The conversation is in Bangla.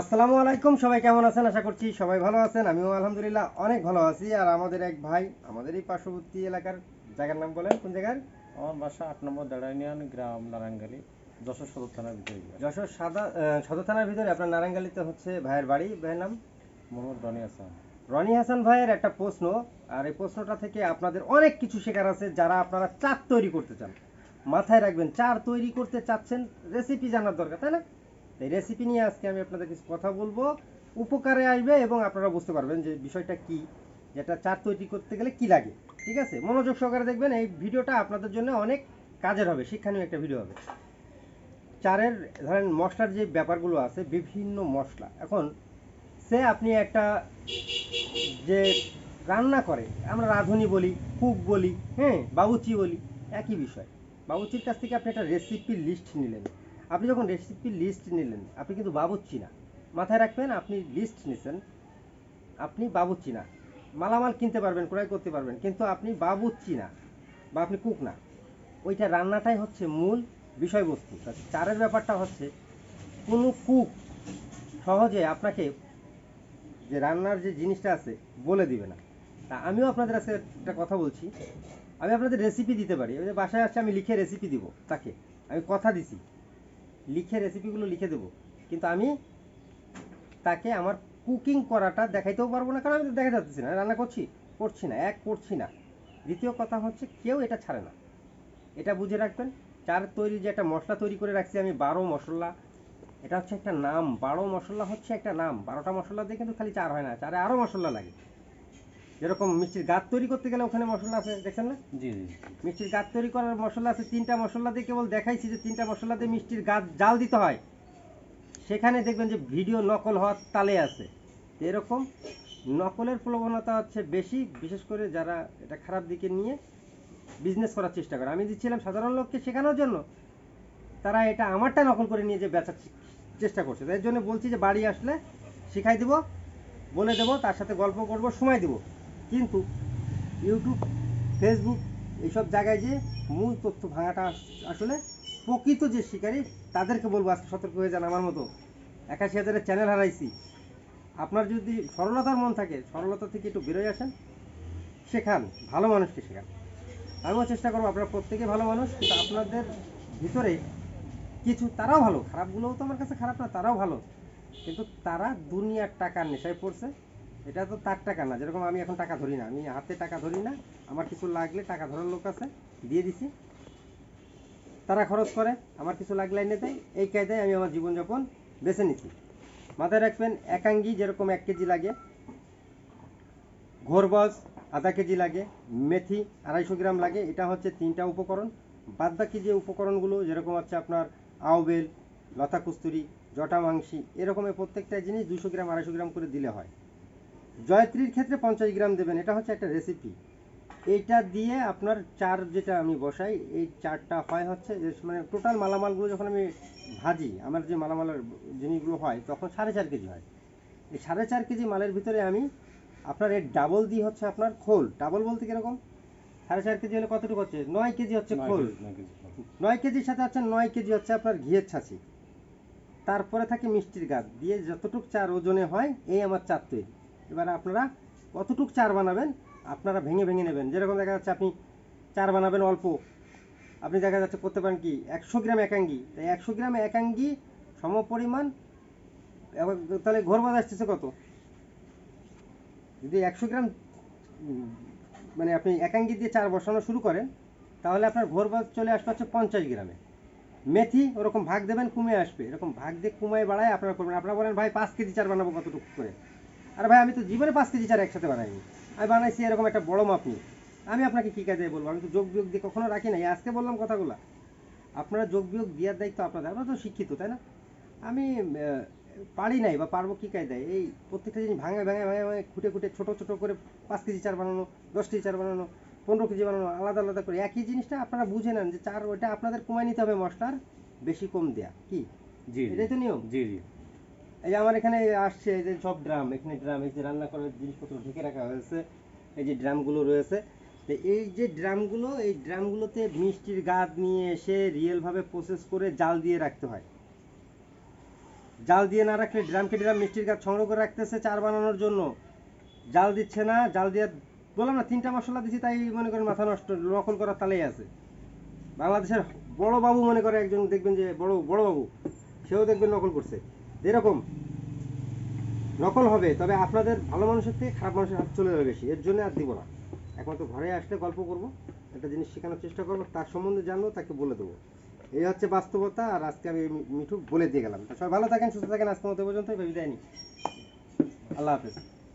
আসসালামু আলাইকুম সবাই কেমন আছেন? আশা করছি সবাই ভালো আছেন। আমিও আলহামদুলিল্লাহ অনেক ভালো আছি। আর আমাদের এক ভাই আমাদের এই পার্শ্ববর্তী এলাকার জায়গার নাম বলেন কোন জায়গার? আমার বাসা আট নম্বর দাঁড়াইনিয়ান গ্রাম নারায়ণগালি যশোর সদর থানার ভিতরে। যশোর সাদা সদর থানার ভিতরে আপনার নারায়ণগালিতে হচ্ছে ভাইয়ের বাড়ি। ভাইয়ের নাম? মোহাম্মদ রনি হাসান। রনি হাসান ভাইয়ের একটা প্রশ্ন। আর এই প্রশ্নটা থেকে আপনাদের অনেক কিছু শেখার আছে যারা আপনারা চার তৈরি করতে চান। মাথায় রাখবেন চার তৈরি করতে চাচ্ছেন রেসিপি জানার দরকার তাই না? এই রেসিপি নিয়ে আজকে আমি আপনাদের কিছু কথা বলব। উপকারে আসবে এবং আপনারা বুঝতে পারবেন যে বিষয়টা কি, যেটা চার তৈরি করতে গেলে কি লাগে, ঠিক আছে? মনোযোগ সহকারে দেখবেন এই ভিডিওটা আপনাদের জন্য অনেক কাজের হবে, শিক্ষণীয় একটা ভিডিও হবে। চারের, ধরেন মশলার যে ব্যাপারগুলো আছে, বিভিন্ন মশলা। এখন, সে আপনি একটা যে রান্না করে, আমরা রাঁধুনি বলি, কুক বলি হ্যাঁ বাবুচি বলি, একই বিষয়। বাবুচির কাছ থেকে আপনি একটা রেসিপির লিস্ট নিলেন। আপনি যখন রেসিপির লিস্ট নিলেন, আপনি কিন্তু বাবুচ্চি না। মাথায় রাখবেন, আপনি লিস্ট নিছেন, আপনি বাবুচ্চি না। মালামাল কিনতে পারবেন, ক্রয় করতে পারবেন, কিন্তু আপনি বাবুচ্চি না বা আপনি কুক না। ওইটা রান্নাটাই হচ্ছে মূল বিষয়বস্তু। চারের ব্যাপারটা হচ্ছে, কোনো কুক সহজে আপনাকে যে রান্নার যে জিনিসটা আছে, বলে দিবে না। তা আমিও আপনাদের কাছে একটা কথা বলছি। আমি আপনাদের রেসিপি দিতে পারি। বাসায় আসছে, আমি লিখে রেসিপি দিব তাকে। আমি কথা দিছি। লিখে রেসিপিগুলো লিখে দেবো। কিন্তু আমি তাকে আমার কুকিং করাটা দেখাইতেও পারব না, কারণ আমি তো দেখা যাচ্ছি না রান্না করছি করছি না, এক করছি না। দ্বিতীয় কথা হচ্ছে কেউ এটা ছাড়ে না। এটা বুঝে রাখবেন, চার তৈরি যে একটা মশলা তৈরি করে রাখছি আমি, বারো মশলা, এটা হচ্ছে একটা নাম, বারো মশলা হচ্ছে একটা নাম, বারোটা মশলা দিয়ে কিন্তু খালি চার হয় না, চারে আরও মশলা লাগে। যেরকম মিষ্টির গাছ তৈরি করতে গেলে ওখানে মশলা আছে দেখছেন না? জি জি। মিষ্টির গাছ তৈরি করার মশলা আছে তিনটা মশলা দিয়ে কেবল দেখাইছি যে তিনটা মশলা দিয়ে মিষ্টির গাছ জাল দিতে হয়। সেখানে দেখবেন যে ভিডিও নকল হওয়ার তালে আছে। এরকম নকলের প্রবণতা হচ্ছে বেশি বিশেষ করে যারা এটা খারাপ দিকে নিয়ে বিজনেস করার চেষ্টা করে। আমি দিচ্ছিলাম সাধারণ লোককে শেখানোর জন্য। তারা এটা আমারটা নকল করে নিয়ে যে বেচার চেষ্টা করছে। তাই জন্য বলছি যে বাড়ি আসলে শিখাই দিব বলে দেবো তার সাথে গল্প করব সময় দিব। কিন্তু ইউটিউব, ফেসবুক এইসব জায়গায় যে মূল তথ্য ভাঙাটা আসলে প্রকৃত যে শিকারী, তাদেরকে বলব আজকে সতর্ক হয়ে যান আমার মতো। একাশি হাজারের চ্যানেল হারাইছি। আপনার যদি সরলতার মন থাকে, সরলতা থেকে একটু বেরোয় আসেন, শেখান, ভালো মানুষকে শেখান। আমিও চেষ্টা করব আপনারা প্রত্যেকে ভালো মানুষ, কিন্তু আপনাদের ভিতরে কিছু, তারাও ভালো। খারাপগুলোও তো আমার কাছে খারাপ না, তারাও ভালো। কিন্তু তারা দুনিয়ার টাকার নেশায় পড়ছে। এটা তো তার টাকা না, যেরকম আমি এখন টাকা ধরি না, আমি হাতে টাকা ধরি না, আমার কিছু লাগলে টাকা ধরার লোক আছে, দিয়ে দিছি। তারা খরচ করে, আমার কিছু লাগলে এনে দেয়, এই কায়দায় আমি আমার জীবনযাপন বেছে নিচ্ছি মাথায় রাখবেন, একাঙ্গি যেরকম এক কেজি লাগে ঘোরবজ আধা কেজি লাগে, মেথি আড়াইশো গ্রাম লাগে, এটা হচ্ছে তিনটা উপকরণ। বাদ বাকি যে উপকরণগুলো, যেরকম হচ্ছে আপনার আউবেল লতা কুস্তুরি জটা মাংসি এরকমের প্রত্যেকটা জিনিস দুশো গ্রাম, আড়াইশো গ্রাম করে দিলে হয়। জয়ত্রীর ক্ষেত্রে পঞ্চাশ গ্রাম দেবেন এটা হচ্ছে একটা রেসিপি এইটা দিয়ে আপনার চার যেটা আমি বসাই এই চারটা হয় হচ্ছে যে মানে টোটাল মালামালগুলো যখন আমি ভাজি আমার যে মালামালের জিনিসগুলো হয় তখন সাড়ে চার কেজি হয়। এই সাড়ে চার কেজি মালের ভিতরে আমি আপনার এর ডাবল দিয়ে হচ্ছে আপনার খোল। ডাবল বলতে কীরকম? সাড়ে চার কেজি হলে কতটুকু হচ্ছে? নয় কেজি হচ্ছে খোল। নয় কেজির সাথে হচ্ছে নয় কেজি হচ্ছে আপনার ঘিয়ের ছাঁচি। তারপরে থাকে মিষ্টির গাছ। দিয়ে যতটুক চার ওজনে হয় এই আমার চার তৈরি। এবার আপনারা কতটুক চার বানাবেন, আপনারা ভেঙে ভেঙে নেবেন। যেরকম দেখা যাচ্ছে আপনি চার বানাবেন অল্প। আপনি দেখা যাচ্ছে করতে পারেন কি, একশো গ্রাম একাঙ্গি। তাই একশো গ্রাম একাঙ্গি সম পরিমাণ তাহলে ঘর বাজ আসতেছে কত? যদি একশো গ্রাম মানে আপনি একাঙ্গি দিয়ে চার বসানো শুরু করেন, তাহলে আপনার ঘোর বাজ চলে আসবে হচ্ছে পঞ্চাশ গ্রামে। মেথি ওরকম ভাগ দেবেন কমে আসবে। এরকম ভাগ দিয়ে কমায় বাড়ায় আপনারা করবেন। আপনারা বলেন, ভাই, পাঁচ কেজি চার বানাবো কতটুকু করে? আর ভাই আমি তো জীবনে পাঁচ কেজি চার একসাথে বানাইনি। আমি বানাইছি এরকম একটা বড় মাপ নিয়ে আমি আপনাকে কী কাজে বলব? আমি তো যোগ বিয়োগ দিয়ে কখনো রাখি নাই। আজকে বললাম কথাগুলো। আপনারা যোগ বিয়োগ দেওয়ার দায়িত্ব আপনাদের। আপনারা তো শিক্ষিত তাই না? আমি পারি নাই বা পারব কী কায়দায় এই প্রত্যেকটা জিনিস ভাঙে ভাঙে ভাঙে ভাঙে খুঁটে খুঁটে ছোটো ছোটো করে পাঁচ কেজি চার বানানো দশ কেজি চার বানানো পনেরো কেজি বানানো আলাদা আলাদা করে। একই জিনিসটা আপনারা বুঝে নেন যে চার ওইটা আপনাদের কমায় নিতে হবে মশলার বেশি কম দেয়া। কি? জি। এটাই তো নিয়ম? জি জি। এই যে আমার এখানে আসছে এই যে সব ড্রাম, এখানে ড্রাম, এই যে রান্না করার জিনিসপত্র ঢেকে রাখা হয়েছে, এই যে ড্রামগুলো রয়েছে। তো এই যে ড্রামগুলো, এই ড্রামগুলোতে মিষ্টির গাদ নিয়ে এসে রিয়েলভাবে প্রসেস করে জাল দিয়ে রাখতে হয়। জাল দিয়ে না রাখলে ড্রামকে ড্রাম মিষ্টির গাছ সংগ্রহ করে রাখতেছে চার বানানোর জন্য। জাল দিচ্ছে না, জাল দিয়ে বললাম না, তিনটা মশলা দিচ্ছি তাই মনে করেন মাথা নষ্ট, নকল করার তালেই আছে। বাংলাদেশের বড় বাবু মনে করে একজন, দেখবেন যে বড় বড় বাবু, সেও দেখবেন নকল করছে। এরকম নকল হবে, তবে আপনাদের ভালো মানুষের থেকে খারাপ মানুষের হাত চলে যাবে বেশি। এর জন্য আর দিব না। একমাত্র ঘরে আসলে গল্প করব, একটা জিনিস শেখানোর চেষ্টা করব, তার সম্বন্ধে জানব, তাকে বলে দেবো। এই হচ্ছে বাস্তবতা, আর আজকে আমি মিঠু বলে দিয়ে গেলাম। সবাই ভালো থাকেন, সুস্থ থাকেন আজকে মতো পর্যন্ত ভেবে দেয়নি আল্লাহ হাফেজ।